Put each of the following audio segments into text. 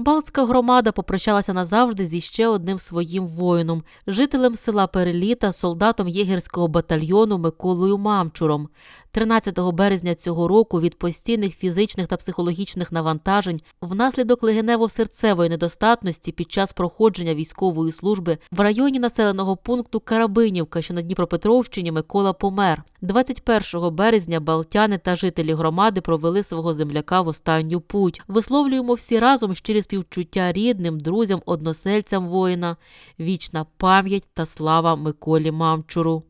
Балтська громада попрощалася назавжди зі ще одним своїм воїном, жителем села Переліта, солдатом єгерського батальйону Миколою Мамчуром. 13 березня цього року від постійних фізичних та психологічних навантажень внаслідок легенево-серцевої недостатності під час проходження військової служби в районі населеного пункту Карабинівка, що на Дніпропетровщині, Микола помер. 21 березня балтяни та жителі громади провели свого земляка в останню путь. Висловлюємо всі разом щирі співчуття рідним, друзям, односельцям воїна. Вічна пам'ять та слава Миколі Мамчуру.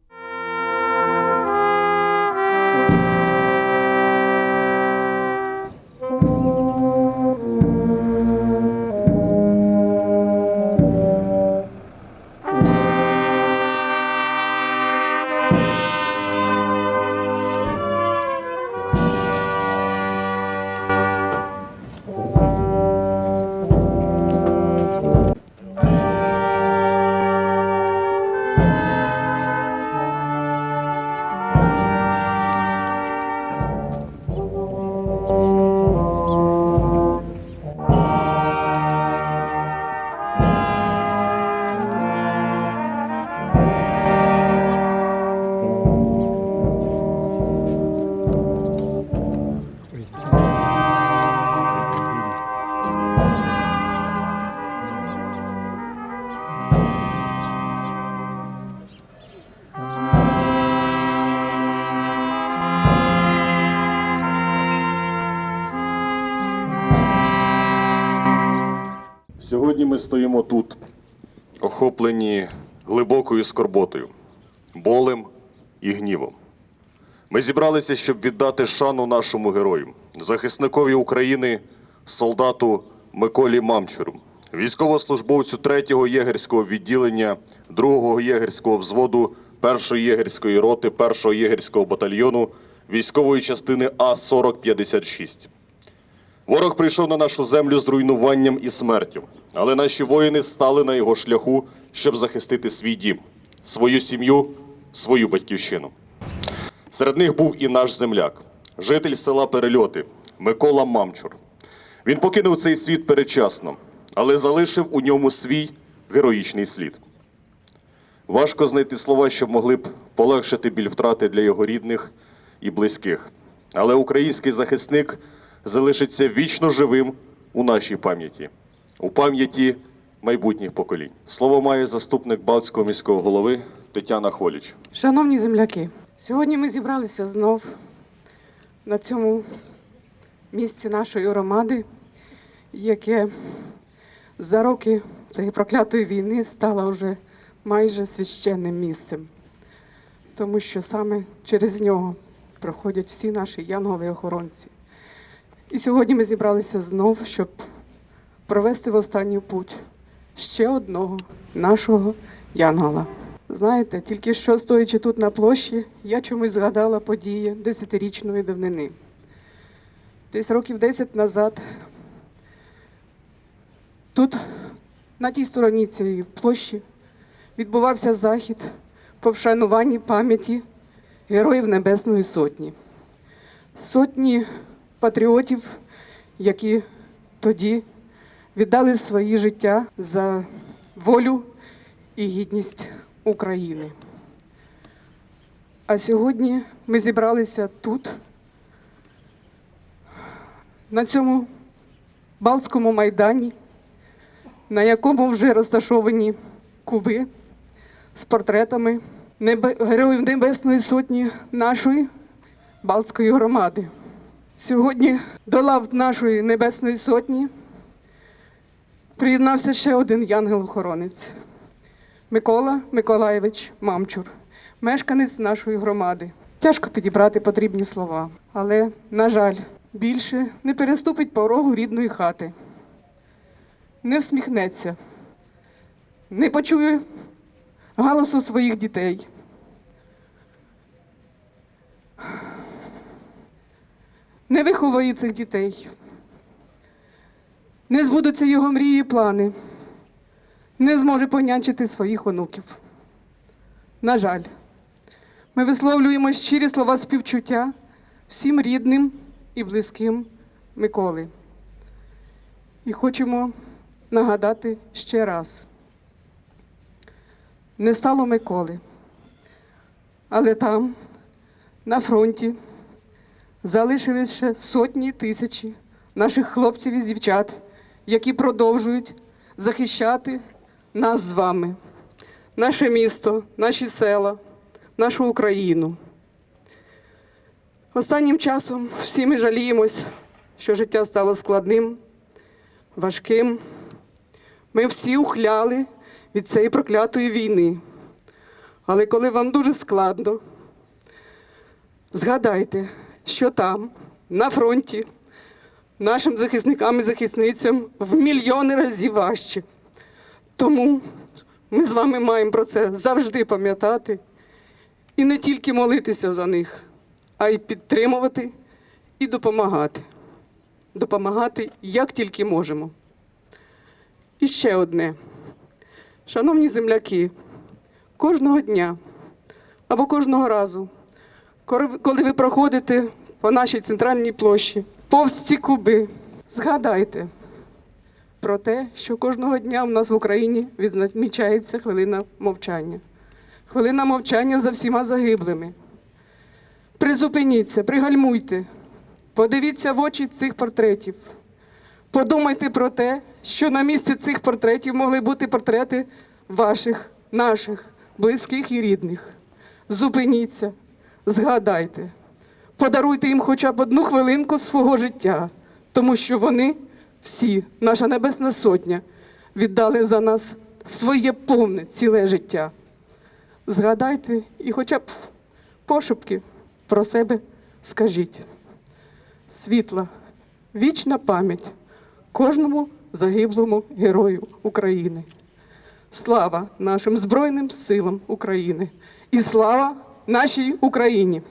Сьогодні ми стоїмо тут, охоплені глибокою скорботою, болем і гнівом. Ми зібралися, щоб віддати шану нашому герою, захисникові України, солдату Миколі Мамчуру, військовослужбовцю 3-го єгерського відділення 2-го єгерського взводу 1-ї єгерської роти 1-го єгерського батальйону військової частини А-4056. Ворог прийшов на нашу землю з руйнуванням і смертю, але наші воїни стали на його шляху, щоб захистити свій дім, свою сім'ю, свою батьківщину. Серед них був і наш земляк, житель села Перельоти Микола Мамчур. Він покинув цей світ передчасно, але залишив у ньому свій героїчний слід. Важко знайти слова, щоб могли б полегшити біль втрати для його рідних і близьких. Але український захисник залишиться вічно живим у нашій пам'яті, у пам'яті майбутніх поколінь. Слово має заступник Балтського міського голови Тетяна Холіч. Шановні земляки, сьогодні ми зібралися знов на цьому місці нашої громади, яке за роки цієї проклятої війни стало вже майже священним місцем, тому що саме через нього проходять всі наші янголи-охоронці. І сьогодні ми зібралися знов, щоб провести в останню путь ще одного нашого янгола. Знаєте, тільки що стоячи тут на площі, я чомусь згадала події десятирічної давнини. Десь років 10 назад тут, на тій стороні цієї площі, відбувався захід по вшануванні пам'яті Героїв Небесної Сотні. Сотні патріотів, які тоді віддали свої життя за волю і гідність України. А сьогодні ми зібралися тут, на цьому Балтському майдані, на якому вже розташовані куби з портретами Героїв Небесної Сотні нашої Балтської громади. Сьогодні до лав нашої Небесної Сотні приєднався ще один янгел-охоронець Микола Миколаєвич Мамчур, мешканець нашої громади. Тяжко підібрати потрібні слова, але, на жаль, більше не переступить порогу рідної хати, не всміхнеться, не почує галасу своїх дітей. Не виховує цих дітей. Не збудуться його мрії і плани. Не зможе понянчити своїх онуків. На жаль, ми висловлюємо щирі слова співчуття всім рідним і близьким Миколи. І хочемо нагадати ще раз. Не стало Миколи, але там, на фронті, залишились ще сотні тисячі наших хлопців і дівчат, які продовжують захищати нас з вами, наше місто, наші села, нашу Україну. Останнім часом всі ми жаліємось, що життя стало складним, важким. Ми всі ухляли від цієї проклятої війни. Але коли вам дуже складно, згадайте, що там, на фронті, нашим захисникам і захисницям в мільйони разів важче. Тому ми з вами маємо про це завжди пам'ятати і не тільки молитися за них, а й підтримувати і допомагати. Допомагати як тільки можемо. І ще одне. Шановні земляки, кожного дня або кожного разу, коли- ви проходите по нашій центральній площі, повз ці куби, згадайте про те, що кожного дня в нас в Україні відмічається хвилина мовчання. Хвилина мовчання за всіма загиблими. Призупиніться, пригальмуйте, подивіться в очі цих портретів. Подумайте про те, що на місці цих портретів могли бути портрети ваших, наших, близьких і рідних. Зупиніться, згадайте, подаруйте їм хоча б одну хвилинку свого життя, тому що вони всі, наша Небесна Сотня, віддали за нас своє повне ціле життя. Згадайте і хоча б пошепки про себе скажіть. Світла, вічна пам'ять кожному загиблому герою України. Слава нашим Збройним силам України і слава нашій Україні!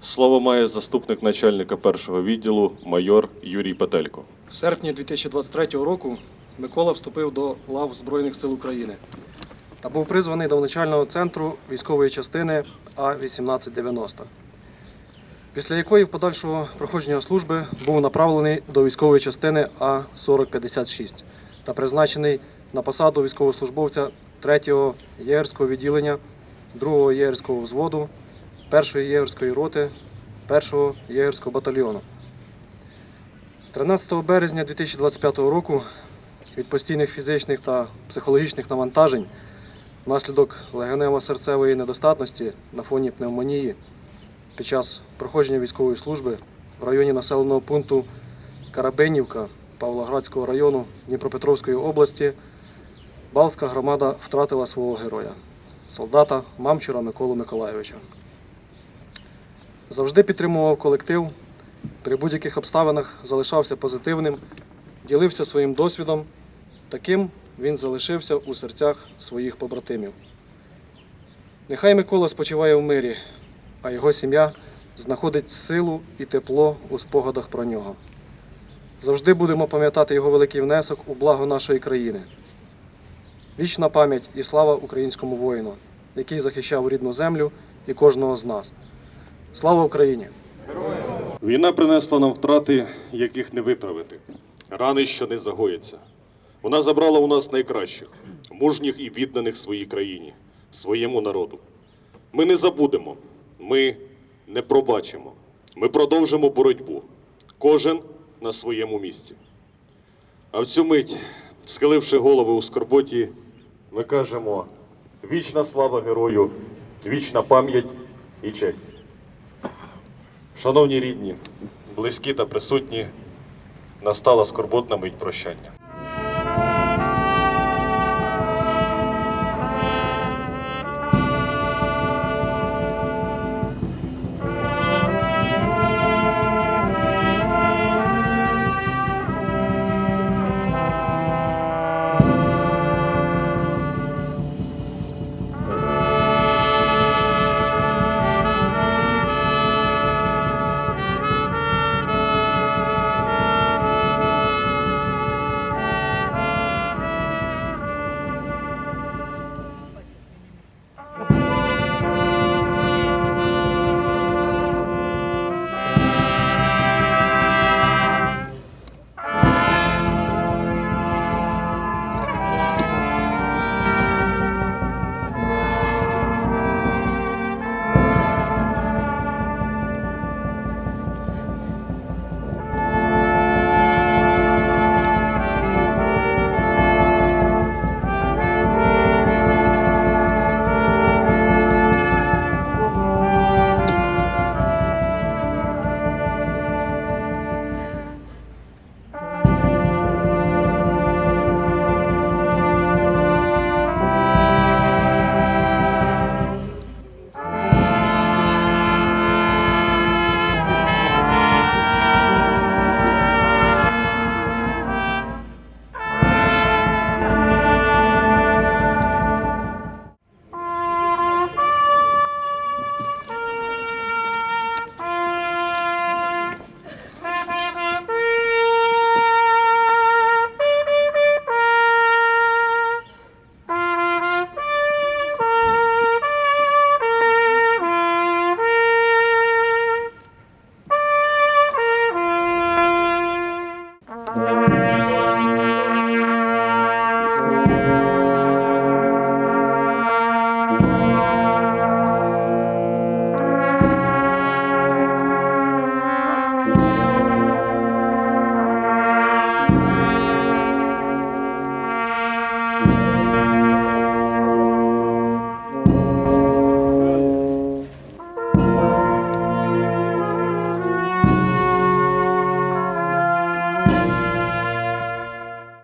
Слово має заступник начальника першого відділу майор Юрій Петелько. В серпні 2023 року Микола вступив до лав Збройних сил України та був призваний до навчального центру військової частини А-1890, після якої в подальшого проходження служби був направлений до військової частини А-4056 та призначений на посаду військовослужбовця 3-го єгерського відділення 2-го єгерського взводу, 1-ї єгерської роти, 1-го єгерського батальйону. 13 березня 2025 року від постійних фізичних та психологічних навантажень внаслідок легенево-серцевої недостатності на фоні пневмонії під час проходження військової служби в районі населеного пункту Карабинівка Павлоградського району Дніпропетровської області Балтська громада втратила свого героя солдата Мамчура Миколу Миколайовича. Завжди підтримував колектив, при будь-яких обставинах залишався позитивним, ділився своїм досвідом. Таким він залишився у серцях своїх побратимів. Нехай Микола спочиває в мирі, а його сім'я знаходить силу і тепло у спогадах про нього. Завжди будемо пам'ятати його великий внесок у благо нашої країни. Вічна пам'ять і слава українському воїну, який захищав рідну землю і кожного з нас. Слава Україні! Війна принесла нам втрати, яких не виправити, рани, що не загояться. Вона забрала у нас найкращих, мужніх і відданих своїй країні, своєму народу. Ми не забудемо, ми не пробачимо, ми продовжимо боротьбу, кожен на своєму місці. А в цю мить, схиливши голови у скорботі, ми кажемо: вічна слава герою, вічна пам'ять і честь. Шановні рідні, близькі та присутні, настала скорботна мить прощання.